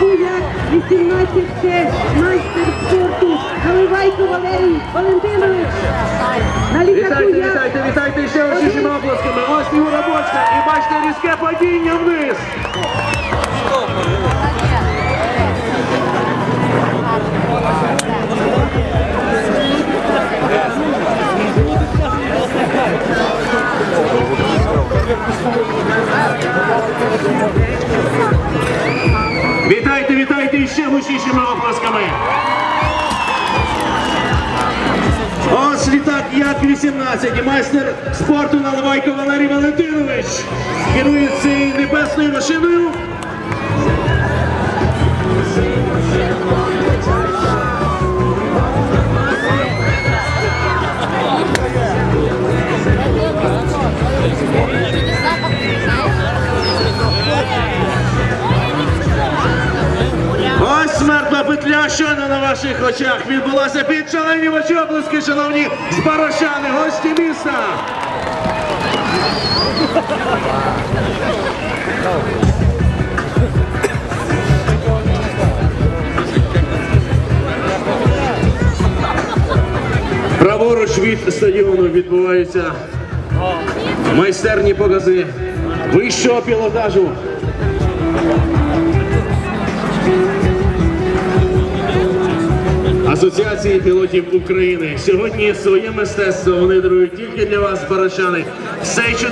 таку 18 майстер спорту Галивайко Валерій Валентинович. Вітайте, вітайте, вітайте ще очищими оплесками. Ось його бочка і бачите різке падіння вниз. І ще гучнішими оплесками. Ось літак Як-18 і майстер спорту Наливайко Валерій Валентинович керує цією небесною машиною. Ось мертва петля щойно на ваших очах відбулася під шалені ваші обласки, шановні збарошани, гості міста. Праворуч від стадіону відбуваються майстерні покази вищого пілотажу. Асоціації пілотів України. Сьогодні своє мистецтво вони дарують тільки для вас, барашани. Все, що